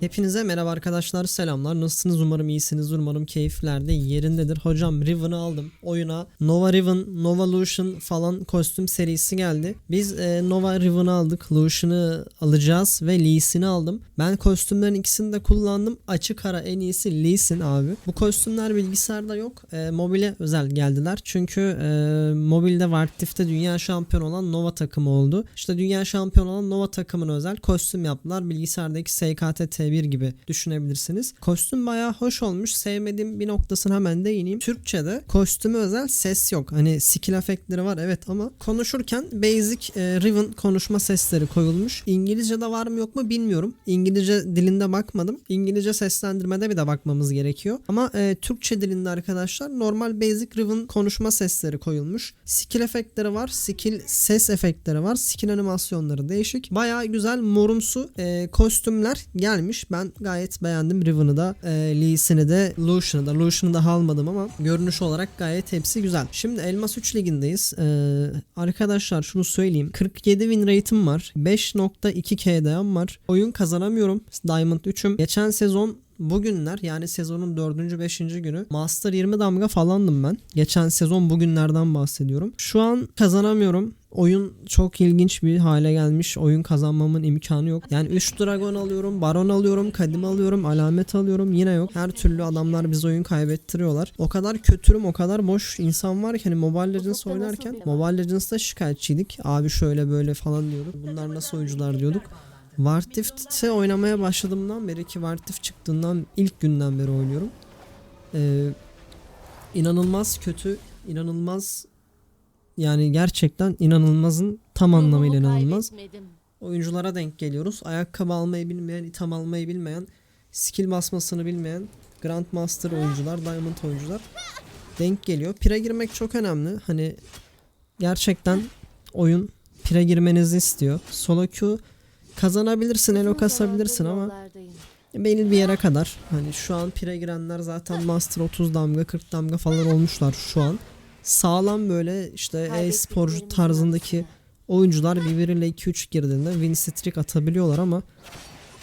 Hepinize merhaba arkadaşlar selamlar. Nasılsınız? Umarım iyisiniz umarım keyiflerde yerindedir. Hocam Riven'ı aldım. Oyuna Nova Riven Nova Lucian falan kostüm serisi geldi. Biz e, Nova Riven'ı aldık. Lucian'ı alacağız ve Lee aldım. Ben kostümlerin ikisini de kullandım. Açık ara en iyisi Lee Sin abi. Bu kostümler bilgisayarda yok. E, mobile özel geldiler. Çünkü e, mobilde Warcraft'te dünya şampiyonu olan Nova takımı oldu. İşte dünya şampiyonu olan Nova takımına özel kostüm yaptılar. Bilgisayardaki SKT T1 gibi düşünebilirsiniz. Kostüm bayağı hoş olmuş. Sevmediğim bir noktasına hemen değineyim. Türkçe'de kostüme özel ses yok. Hani skill efektleri var evet ama konuşurken basic e, Riven konuşma sesleri koyulmuş. İngilizce'de var mı yok mu bilmiyorum. İngilizce dilinde bakmadım. İngilizce seslendirmede bir de bakmamız gerekiyor. Ama e, Türkçe dilinde arkadaşlar normal basic Riven konuşma sesleri koyulmuş. Skill efektleri var. Skill ses efektleri var. Skill animasyonları değişik. Bayağı güzel morumsu e, kostümler gelmiş. Ben gayet beğendim Riven'ı da, e, Lee'sini de, Lucian'ı da. Lucian'ı daha almadım ama görünüş olarak gayet hepsi güzel. Şimdi Elmas 3 ligindeyiz. E, arkadaşlar şunu söyleyeyim. 47 win rate'im var. 5.2 KDA'm var. Oyun kazanamıyorum. Diamond 3'üm. Geçen sezon bugünler yani sezonun 4. 5. günü Master 20 damga falandım ben. Geçen sezon bugünlerden bahsediyorum. Şu an kazanamıyorum. Oyun çok ilginç bir hale gelmiş. Oyun kazanmamın imkanı yok. Yani 3 dragon alıyorum, baron alıyorum, kadim alıyorum, alamet alıyorum. Yine yok. Her türlü adamlar biz oyun kaybettiriyorlar. O kadar kötürüm, o kadar boş insan var ki hani Mobile Legends oynarken Mobile Legends'ta şikayetçiydik. Abi şöyle böyle falan diyorduk. Bunlar nasıl oyuncular diyorduk. Wartift'e oynamaya başladığımdan beri ki Wartift çıktığından ilk günden beri oynuyorum. Ee, inanılmaz kötü, inanılmaz yani gerçekten inanılmazın tam anlamıyla inanılmaz. Oyunculara denk geliyoruz. Ayakkabı almayı bilmeyen, item almayı bilmeyen, skill basmasını bilmeyen Grandmaster oyuncular, Diamond oyuncular denk geliyor. Pire girmek çok önemli. Hani gerçekten oyun pire girmenizi istiyor. Solo queue kazanabilirsin, elo kasabilirsin ama belli bir yere kadar. Hani şu an pire girenler zaten Master 30 damga 40 damga falan olmuşlar şu an. Sağlam böyle işte e-sporcu tarzındaki oyuncular birbiriyle 2-3 girdiğinde win streak atabiliyorlar ama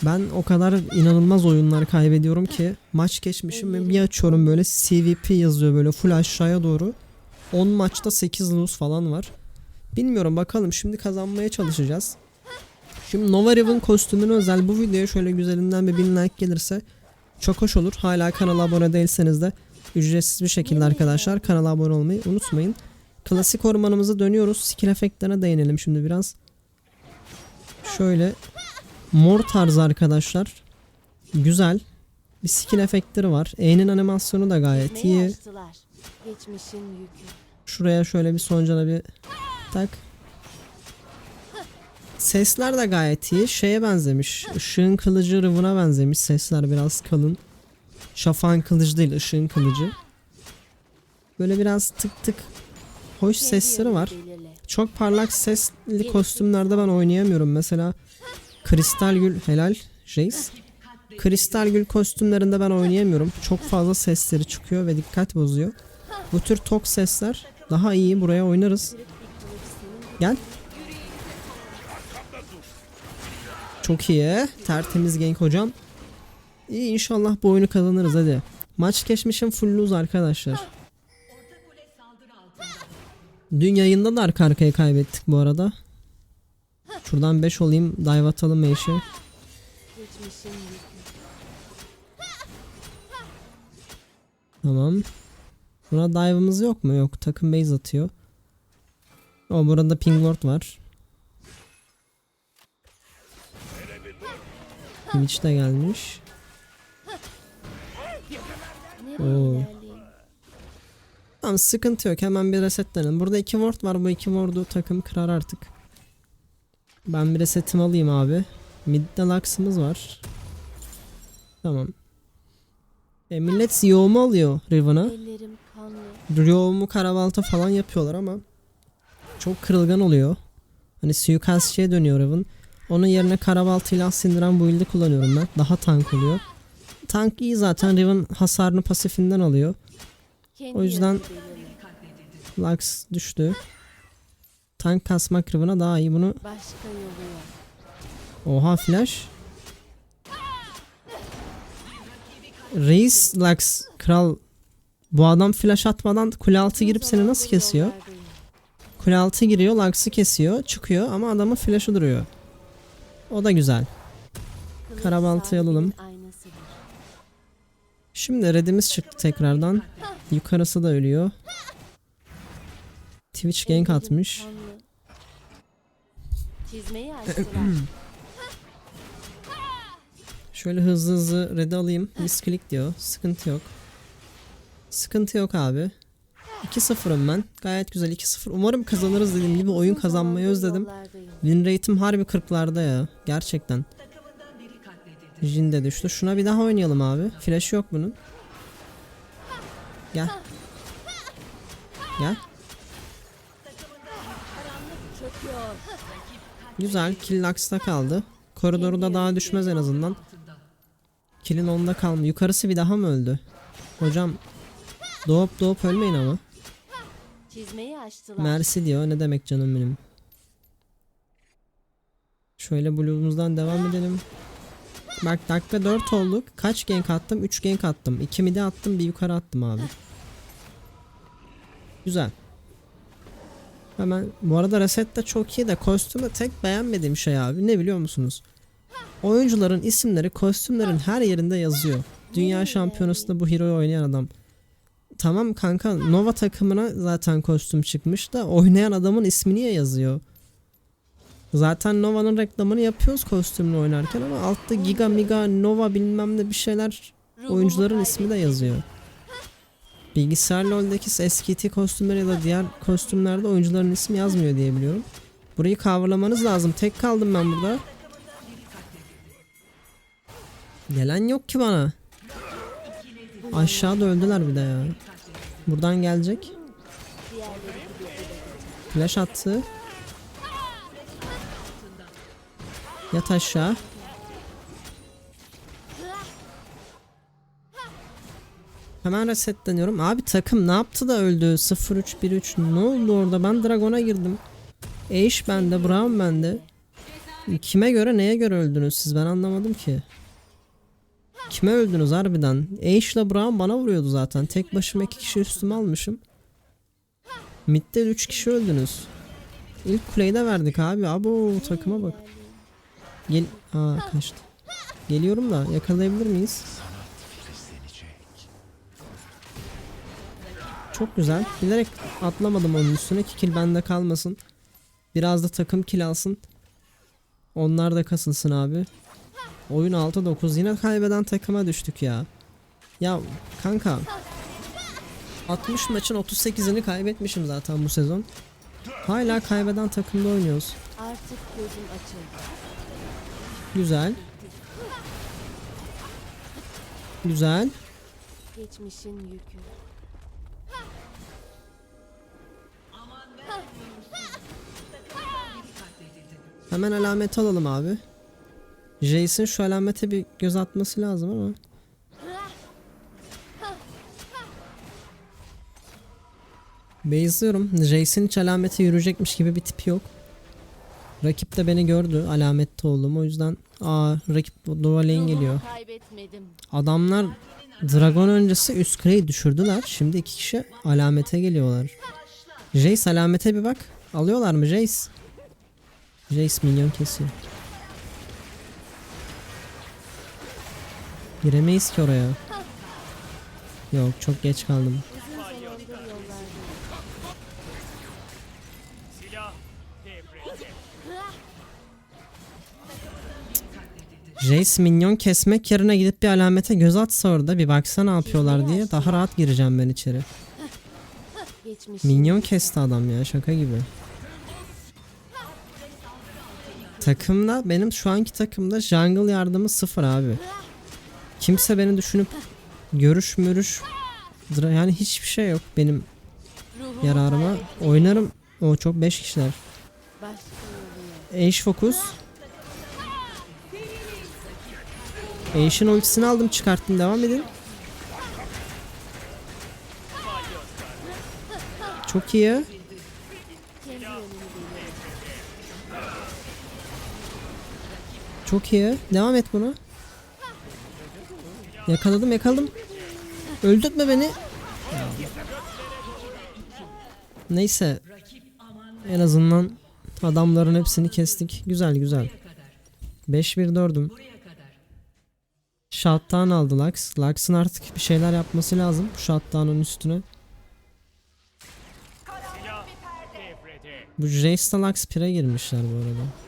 ben o kadar inanılmaz oyunlar kaybediyorum ki maç geçmişim ve bir açıyorum böyle CVP yazıyor böyle full aşağıya doğru. 10 maçta 8 lose falan var. Bilmiyorum bakalım şimdi kazanmaya çalışacağız. Şimdi Nova Riven kostümüne özel bu videoya şöyle güzelinden bir 1000 like gelirse çok hoş olur. Hala kanala abone değilseniz de ücretsiz bir şekilde arkadaşlar kanala abone olmayı unutmayın. Klasik ormanımıza dönüyoruz. Skill efektlerine değinelim şimdi biraz. Şöyle mor tarzı arkadaşlar. Güzel. Bir skill efektleri var. E'nin animasyonu da gayet iyi. Şuraya şöyle bir sonucuna bir tak. Sesler de gayet iyi. Şeye benzemiş. Işığın kılıcı Riven'a benzemiş. Sesler biraz kalın. Şafağın kılıcı değil, ışığın kılıcı. Böyle biraz tık tık hoş sesleri var. Çok parlak sesli kostümlerde ben oynayamıyorum. Mesela Kristal Gül helal Jace. Kristal Gül kostümlerinde ben oynayamıyorum. Çok fazla sesleri çıkıyor ve dikkat bozuyor. Bu tür tok sesler daha iyi buraya oynarız. Gel. Çok iyi. Tertemiz gank hocam. İyi inşallah bu oyunu kazanırız hadi. Maç geçmişim full lose arkadaşlar. Dün yayında da arka arkaya kaybettik bu arada. Şuradan 5 olayım. Dive atalım yükü. Tamam. Buna dive'ımız yok mu? Yok. Takım base atıyor. O burada ping ward var. Twitch de gelmiş. Oo. Tamam sıkıntı yok. Hemen bir resetlenelim. Burada iki ward var. Bu iki ward'u takım kırar artık. Ben bir resetimi alayım abi. Mid'de Lux'ımız var. Tamam. E, millet yoğumu alıyor Riven'a. Yoğumu karabalta falan yapıyorlar ama çok kırılgan oluyor. Hani suikastçıya dönüyor Riven. Onun yerine karabaltayla sindiren build'i kullanıyorum ben. Daha tank oluyor. Tank iyi zaten Riven hasarını pasifinden alıyor. O yüzden-. Lux düştü. Tank kasmak Riven'a daha iyi bunu. Oha flash. Reis Lux kral bu adam flash atmadan kule altı girip seni nasıl kesiyor? Kule altı giriyor, Lux'ı kesiyor, çıkıyor ama adamın flash'ı duruyor. O da güzel. Karabaltayı alalım. Şimdi redimiz çıktı tekrardan. Yukarısı da ölüyor. Twitch gank atmış. Şöyle hızlı hızlı red'i alayım. Misclick diyor. Sıkıntı yok. Sıkıntı yok abi. 2-0'ım ben. Gayet güzel 2-0. Umarım kazanırız dediğim gibi oyun kazanmayı özledim. Win rate'im harbi 40'larda ya. Gerçekten. Jin de düştü. Şuna bir daha oynayalım abi. Flash yok bunun. Gel. Gel. Güzel. Kill Lux'ta kaldı. Koridoru da daha düşmez en azından. Kill'in onda kalma. Yukarısı bir daha mı öldü? Hocam doğup doğup ölmeyin ama. Çizmeyi açtılar. Mersi diyor. Ne demek canım benim. Şöyle blue'umuzdan devam edelim. Bak dakika 4 olduk. Kaç gank attım? 3 gank attım. 2 mide attım. Bir yukarı attım abi. Güzel. Hemen bu arada reset de çok iyi de kostümü tek beğenmediğim şey abi. Ne biliyor musunuz? Oyuncuların isimleri kostümlerin her yerinde yazıyor. Dünya şampiyonasında bu hero'yu oynayan adam. Tamam kanka Nova takımına zaten kostüm çıkmış da oynayan adamın ismi niye yazıyor? Zaten Nova'nın reklamını yapıyoruz kostümle oynarken ama altta Giga Miga Nova bilmem ne bir şeyler oyuncuların ismi de yazıyor. Bilgisayar LoL'deki SKT kostümleri ya da diğer kostümlerde oyuncuların ismi yazmıyor diye biliyorum. Burayı coverlamanız lazım. Tek kaldım ben burada. Gelen yok ki bana. Aşağıda öldüler bir de ya. Buradan gelecek. Flash attı. Yat aşağı. Hemen resetleniyorum. Abi takım ne yaptı da öldü? 0-3-1-3 ne oldu orada? Ben Dragon'a girdim. Ashe bende, Brown bende. Kime göre neye göre öldünüz siz? Ben anlamadım ki. Kime öldünüz harbiden? Ashe ile Brown bana vuruyordu zaten. Tek başıma iki kişi üstüme almışım. Mid'de 3 kişi öldünüz. İlk kuleyi de verdik abi. Abo takıma bak. Gel... Aa kaçtı. Geliyorum da yakalayabilir miyiz? Çok güzel. Bilerek atlamadım onun üstüne ki kill bende kalmasın. Biraz da takım kill alsın. Onlar da kasılsın abi. Oyun 6-9 yine kaybeden takıma düştük ya. Ya kanka 60 maçın 38'ini kaybetmişim zaten bu sezon. Hala kaybeden takımda oynuyoruz. Artık gözüm açıldı. Güzel. Güzel. Geçmişin yükü. Hemen alamet alalım abi. Jason şu alamete bir göz atması lazım ama. Base'liyorum. Jason hiç alamete yürüyecekmiş gibi bir tipi yok. Rakip de beni gördü alamette olduğumu o yüzden aa rakip Dova lane geliyor. Adamlar Dragon öncesi üst kuleyi düşürdüler. Şimdi iki kişi alamete geliyorlar. Jace alamete bir bak. Alıyorlar mı Jace? Jace minyon kesiyor. Giremeyiz ki oraya. Yok çok geç kaldım. Jace minyon kesmek yerine gidip bir alamete göz atsa orada bir baksa ne yapıyorlar diye daha rahat gireceğim ben içeri. Minyon kesti adam ya şaka gibi. Takımda benim şu anki takımda jungle yardımı sıfır abi. Kimse beni düşünüp görüş mürüş yani hiçbir şey yok benim yararıma. kaybettim. Oynarım. O çok 5 kişiler. Ashe fokus. Ashe'in ultisini aldım çıkarttım devam edin. Çok iyi. Çok iyi. Devam et bunu. Yakaladım yakaladım. Öldürtme beni. Neyse. En azından adamların hepsini kestik. Güzel güzel. 5-1-4'üm. Shutdown aldı Lux. Lux'ın artık bir şeyler yapması lazım. Bu shutdown'un üstüne. Bu Jace'da Lux pire girmişler bu arada.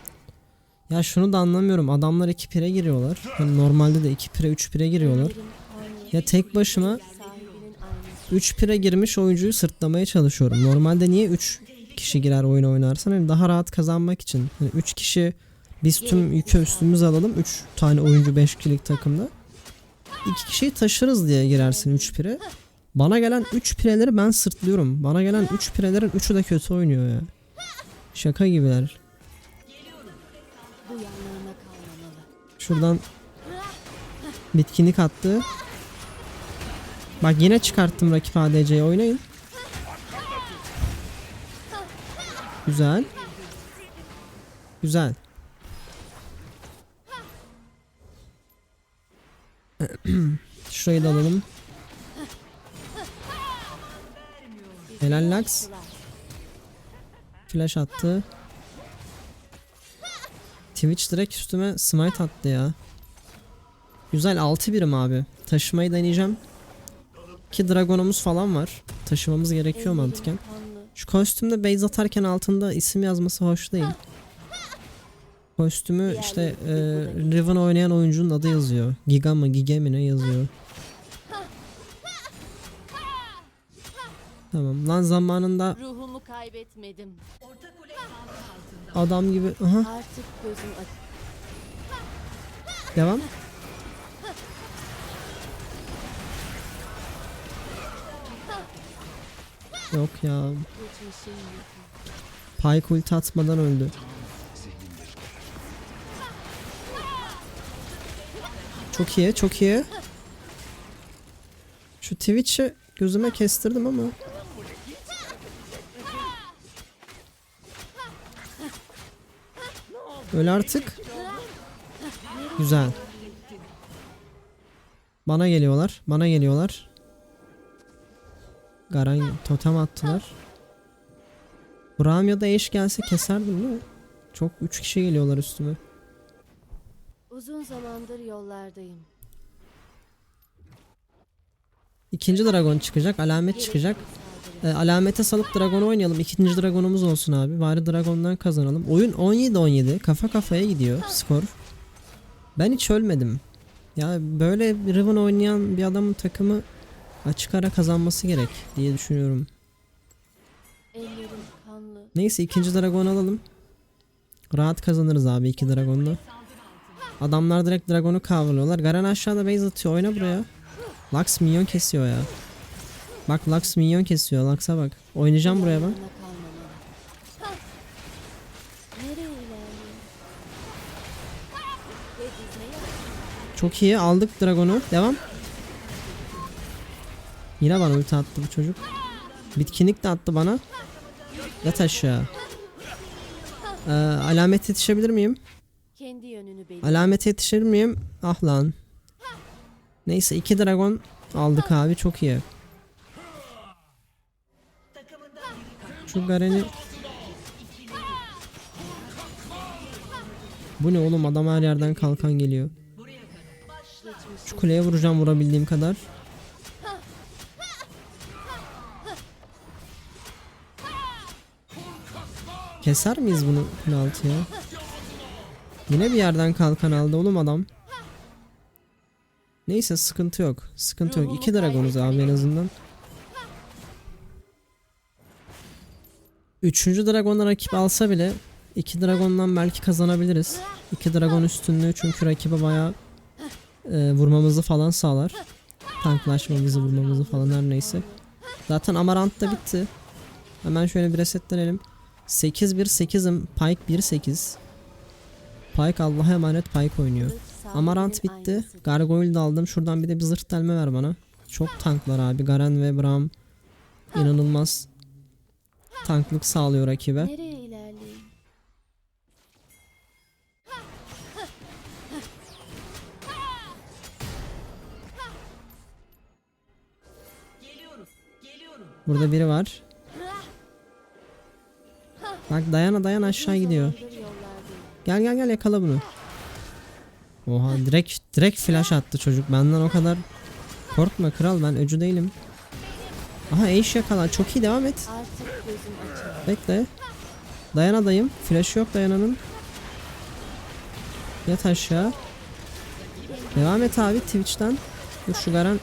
Ya şunu da anlamıyorum. Adamlar 2 pire giriyorlar. Hani normalde de 2 pire 3 pire giriyorlar. Ya tek başıma Sahibinin aynısı. 3 pire girmiş oyuncuyu sırtlamaya çalışıyorum. Normalde niye 3 kişi girer oyun oynarsan hani daha rahat kazanmak için. Hani 3 kişi biz tüm yükü üstümüze alalım. 3 tane oyuncu 5 kişilik takımda. 2 kişiyi taşırız diye girersin 3 pire. Bana gelen 3 pireleri ben sırtlıyorum. Bana gelen 3 pirelerin 3'ü de kötü oynuyor ya. Şaka gibiler. Şuradan bitkinlik attı. Bak yine çıkarttım rakip ADC'yi oynayın. Güzel. Güzel. Şurayı da alalım. Helal Lux. Flash attı. Twitch direkt üstüme smite attı ya. Güzel 6 birim abi. Taşımayı deneyeceğim. Ki dragonumuz falan var. Taşımamız gerekiyor mantıken. Şu kostümde base atarken altında isim yazması hoş değil. Kostümü işte e, Riven oynayan oyuncunun adı yazıyor. Giga mı Gige mi ne yazıyor. Tamam lan zamanında Ruhumu kaybetmedim. Adam gibi aha Artık gözüm açık. devam. Yok ya. Pike ulti atmadan öldü. Çok iyi, çok iyi. Şu Twitch'i gözüme kestirdim ama. Öl artık. Güzel. Bana geliyorlar. Bana geliyorlar. Garan totem attılar. Braum ya da eş gelse keserdim değil mi? Çok 3 kişi geliyorlar üstüme. Uzun zamandır yollardayım. İkinci dragon çıkacak, alamet çıkacak. E, alamete salıp dragon oynayalım. İkinci dragonumuz olsun abi. Bari dragondan kazanalım. Oyun 17-17. Kafa kafaya gidiyor skor. Ben hiç ölmedim. Ya böyle Riven oynayan bir adamın takımı açık ara kazanması gerek diye düşünüyorum. Neyse ikinci dragon alalım. Rahat kazanırız abi iki dragonla. Adamlar direkt dragonu kavruluyorlar. Garen aşağıda base atıyor. Oyna buraya. Lux minyon kesiyor ya. Bak Lux minyon kesiyor. Lux'a bak. Oynayacağım buraya dizmeye Çok iyi. Aldık dragonu. Devam. Yine bana ulti attı bu çocuk. Bitkinlik de attı bana. Yat aşağı. Ee, alamet yetişebilir miyim? Alamete yetişir miyim? Ah lan. Neyse iki dragon aldık abi çok iyi. Şu Garen'i Bu ne oğlum adam her yerden kalkan geliyor. Şu kuleye vuracağım vurabildiğim kadar. Keser miyiz bunu penaltıya? Yine bir yerden kalkan aldı oğlum adam. Neyse sıkıntı yok. Sıkıntı yok. İki dragonuz abi en azından. Üçüncü dragonla rakip alsa bile iki dragondan belki kazanabiliriz. İki dragon üstünlüğü çünkü rakibe bayağı e, vurmamızı falan sağlar. Tanklaşmamızı vurmamızı falan her neyse. Zaten Amarant da bitti. Hemen şöyle bir resetlenelim. 8-1 8'im. Pike 1-8. Pike Allah'a emanet Pike oynuyor. Amarant bitti. Gargoyle da aldım. Şuradan bir de bir zırh delme ver bana. Çok tanklar abi. Garen ve Braum inanılmaz Tanklık sağlıyor rakibe. Nereye ilerleyeyim? Burada biri var. Bak dayana dayan aşağı gidiyor. Gel gel gel yakala bunu. Oha direkt direkt flash attı çocuk. Benden o kadar korkma kral ben öcü değilim. Aha Aish yakala. Çok iyi devam et. Bekle. Dayanadayım. Flash yok dayananın. Yat aşağı. Devam et abi Twitch'ten. Dur şu garan.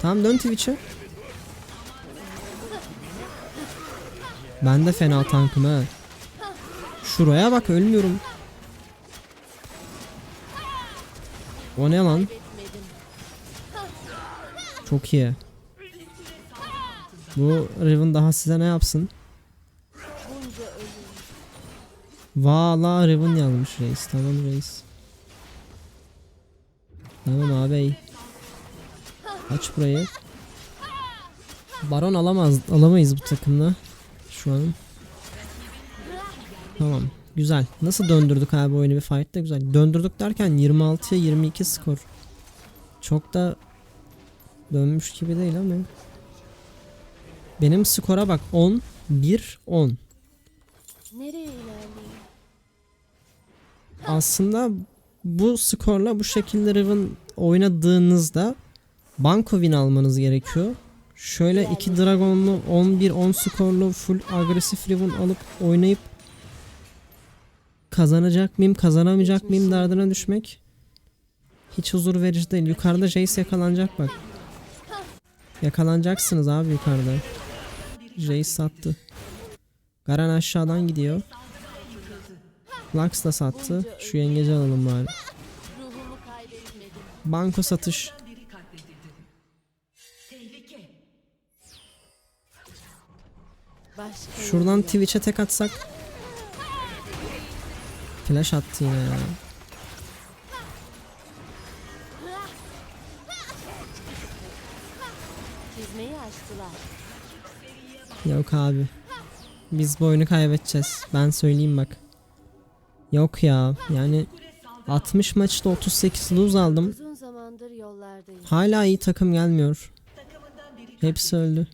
Tamam dön Twitch'e. Ben de fena tankım ha. Şuraya bak ölmüyorum. O ne lan? Çok iyi. Bu Riven daha size ne yapsın? Valla Riven yazmış reis. Tamam reis. Tamam abi. Aç burayı. Baron alamaz, alamayız bu takımla. Şu an. Tamam. Güzel. Nasıl döndürdük abi oyunu bir fight'ta güzel. Döndürdük derken 26'ya 22 skor. Çok da dönmüş gibi değil ama. Benim skora bak 10 1 10. Nereye ilerleyeyim? aslında bu skorla bu şekilde Riven oynadığınızda banko win almanız gerekiyor. Şöyle iki dragonlu 11-10 skorlu full agresif Riven alıp oynayıp kazanacak mıyım kazanamayacak mıyım derdine düşmek hiç huzur verici değil. Yukarıda Jace yakalanacak bak. Yakalanacaksınız abi yukarıda. Jace sattı. Garen aşağıdan gidiyor. Lux da sattı. Şu yengeci alalım bari. Banko satış. Şuradan. Twitch'e tek atsak. Flash attı yine ya. Yok abi. Biz bu oyunu kaybedeceğiz. Ben söyleyeyim bak. Yok ya. Yani 60 maçta 38 lose aldım. Hala iyi takım gelmiyor. Hepsi öldü.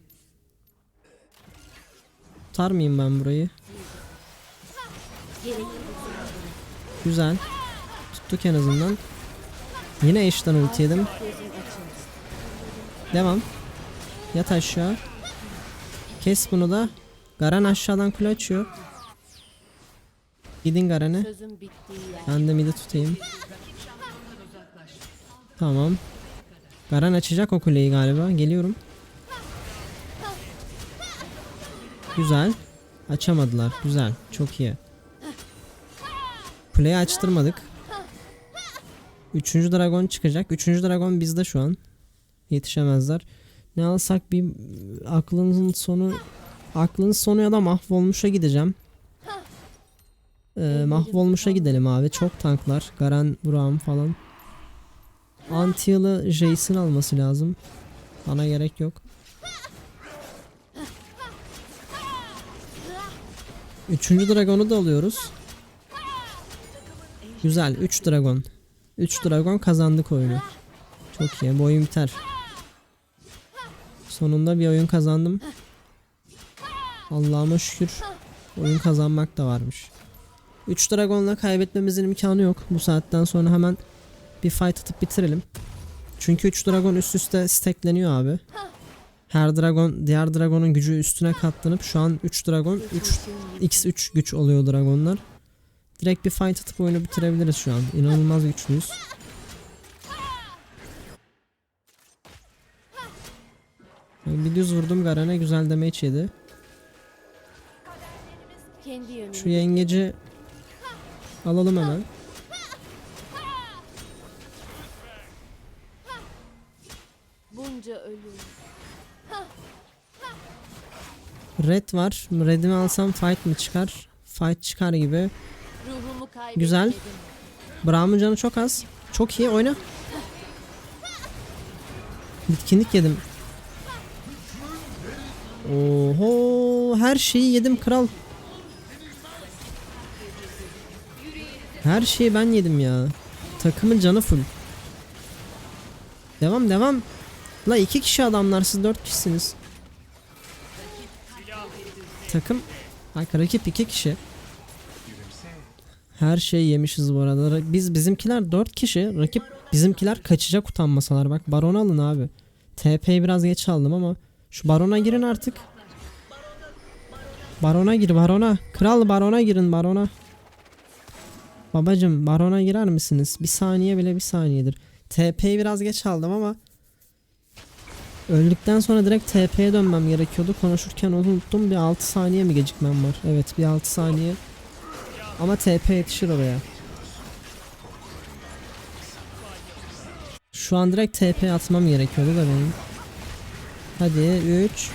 Tutar mıyım ben burayı? Güzel. Tuttuk en azından. Yine eşten ulti yedim. Devam. Yat aşağı. Kes bunu da. Garen aşağıdan kule açıyor. Gidin Garen'e. Ben de midi tutayım. Tamam. Garen açacak o kuleyi galiba. Geliyorum. Güzel. Açamadılar. Güzel. Çok iyi. Kuleyi açtırmadık. Üçüncü dragon çıkacak. Üçüncü dragon bizde şu an. Yetişemezler. Ne alsak bir aklınızın sonu aklın sonu ya da mahvolmuşa gideceğim. Ee, mahvolmuşa gidelim abi. Çok tanklar. Garen, Buram falan. Antiyalı Jason alması lazım. Bana gerek yok. Üçüncü dragonu da alıyoruz. Güzel. 3 dragon. 3 dragon kazandık oyunu. Çok iyi. Bu oyun biter. Sonunda bir oyun kazandım. Allah'ıma şükür. Oyun kazanmak da varmış. 3 dragonla kaybetmemizin imkanı yok. Bu saatten sonra hemen bir fight atıp bitirelim. Çünkü 3 dragon üst üste stackleniyor abi. Her dragon diğer dragonun gücü üstüne katlanıp şu an 3 dragon 3 x3 güç oluyor dragonlar. Direkt bir fight atıp oyunu bitirebiliriz şu an. İnanılmaz güçlüyüz. Bir düz vurdum Garen'e güzel damage yedi. Şu yengeci alalım hemen. Bunca ölüm. Red var. Red'imi alsam fight mı çıkar? Fight çıkar gibi. Güzel. Braum'un canı çok az. Çok iyi oyna. Bitkinlik yedim. Oho her şeyi yedim kral. Her şeyi ben yedim ya. Takımın canı full. Devam devam. La iki kişi adamlar siz dört kişisiniz. Takım Bak rakip iki kişi. Her şeyi yemişiz bu arada. Ra- Biz bizimkiler 4 kişi. Rakip bizimkiler kaçacak utanmasalar. Bak baron alın abi. TP'yi biraz geç aldım ama şu barona girin artık. Barona gir barona. Kral barona girin barona. Babacım barona girer misiniz? Bir saniye bile bir saniyedir. TP'yi biraz geç aldım ama Öldükten sonra direkt TP'ye dönmem gerekiyordu. Konuşurken onu unuttum. Bir 6 saniye mi gecikmem var? Evet bir 6 saniye. Ama TP yetişir oraya. Şu an direkt TP atmam gerekiyordu da benim. Hadi 3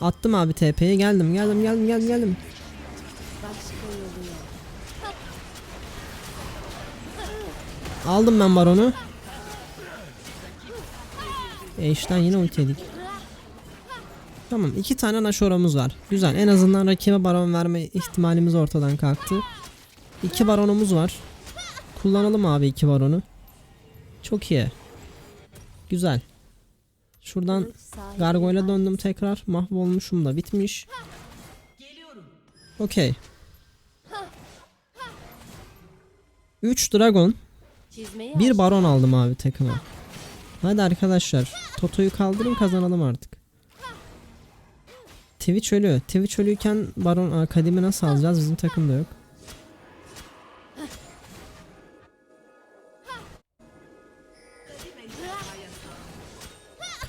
Attım abi TP'yi geldim geldim geldim geldim geldim. Aldım ben baronu. Eşten yine ulti yedik. Tamam iki tane Nashora'mız var. Güzel en azından rakibe baron verme ihtimalimiz ortadan kalktı. İki baronumuz var. Kullanalım abi iki baronu. Çok iyi. Güzel. Şuradan Gargoyle'a döndüm tekrar. Mahvolmuşum da bitmiş. Okey. 3 dragon, bir baron aldım abi takıma. Hadi arkadaşlar. Toto'yu kaldırın kazanalım artık. Twitch ölü. Twitch ölüyken baron Aa, kadimi nasıl alacağız? Bizim takımda yok.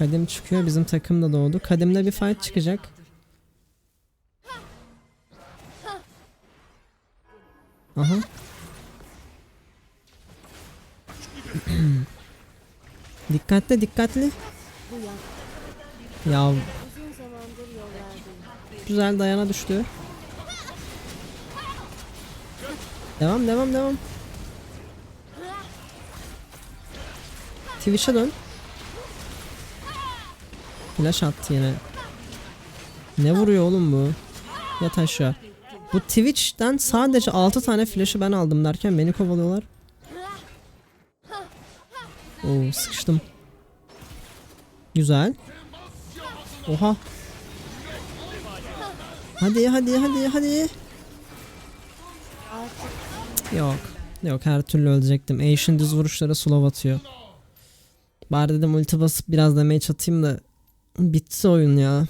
Kadim çıkıyor. Bizim takım da doğdu. Kadimde bir fight çıkacak. Aha. dikkatli dikkatli. Ya güzel dayana düştü. Devam devam devam. Twitch'e dön. Flash attı yine. Ne vuruyor oğlum bu? Yat aşağı. Bu Twitch'ten sadece 6 tane flash'ı ben aldım derken beni kovalıyorlar. Oo sıkıştım. Güzel. Oha. Hadi hadi hadi hadi. Yok. Yok her türlü ölecektim. Asian düz vuruşlara slow atıyor. Bari dedim ulti basıp biraz damage atayım da bitti oyun ya.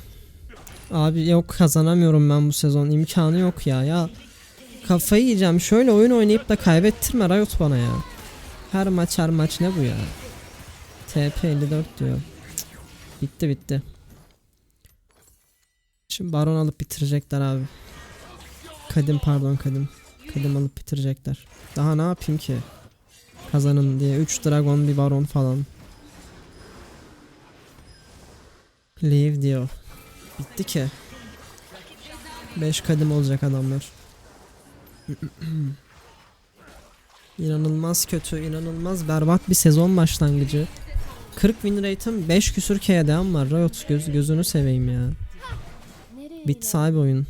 Abi yok kazanamıyorum ben bu sezon. İmkanı yok ya. Ya kafayı yiyeceğim. Şöyle oyun oynayıp da kaybettirme Riot bana ya. Her maç her maç ne bu ya? TP 54 diyor. Cık. Bitti bitti. Şimdi baron alıp bitirecekler abi. Kadim pardon kadim. Kadim alıp bitirecekler. Daha ne yapayım ki? Kazanın diye 3 dragon bir baron falan. Leave diyor. Bitti ki. 5 kadim olacak adamlar. inanılmaz kötü, inanılmaz berbat bir sezon başlangıcı. 40 win rate'ım 5 küsür KD'm var. Riot göz, gözünü seveyim ya. Bit sahibi oyun.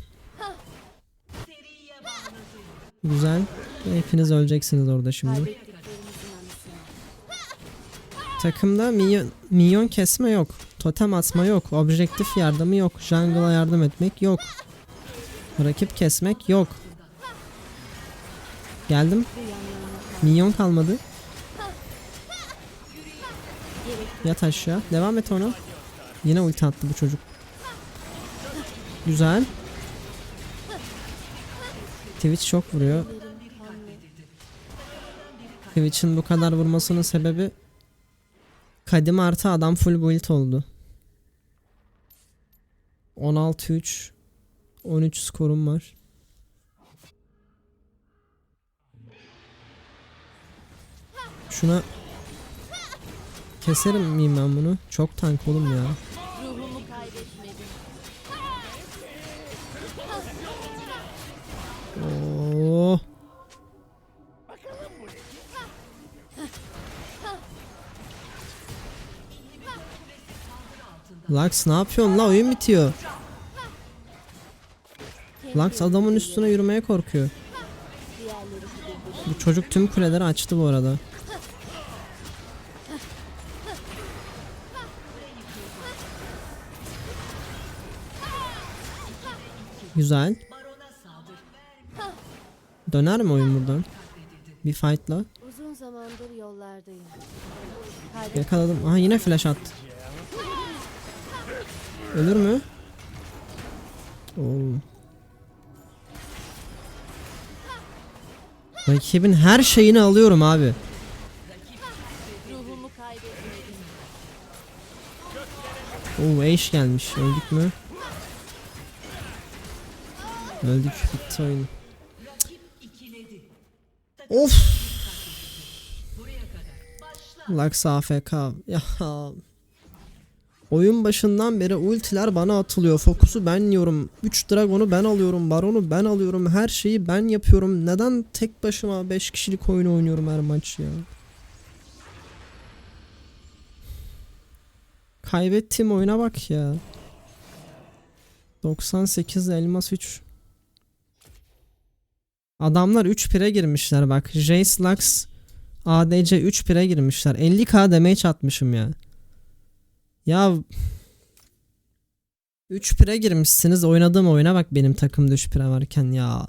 Güzel. Hepiniz öleceksiniz orada şimdi. Takımda minyon, minyon kesme yok. Totem atma yok. Objektif yardımı yok. Jungle'a yardım etmek yok. Rakip kesmek yok. Geldim. Minyon kalmadı. Yat aşağı. Devam et ona. Yine ulti attı bu çocuk. Güzel. Twitch çok vuruyor. Twitch'in bu kadar vurmasının sebebi Kadim artı adam full build oldu. 16-3 13 skorum var. Şuna keserim miyim ben bunu? Çok tank oğlum ya. Oo. Lux ne yapıyorsun la oyun bitiyor. Lux adamın üstüne yürümeye korkuyor. Bu çocuk tüm kuleleri açtı bu arada. Güzel. Döner mi oyun buradan? Bir fightla. Uzun zamandır yollardayım. Yakaladım. Aha yine flash attı. Ölür mü? Oo. Rakibin her şeyini alıyorum abi. Oo Ashe gelmiş. Öldük mü? Öldük. Bitti oyun. Of. Lux AFK. Ya. Oyun başından beri ultiler bana atılıyor. Fokusu ben yiyorum. 3 dragonu ben alıyorum. Baronu ben alıyorum. Her şeyi ben yapıyorum. Neden tek başıma 5 kişilik oyun oynuyorum her maç ya? Kaybettiğim oyuna bak ya. 98 elmas 3. Adamlar 3 pire girmişler bak. Jace Lux ADC 3 pire girmişler. 50k damage atmışım ya. Ya 3 pire girmişsiniz. Oynadığım oyuna bak benim takımda 3 pire varken ya.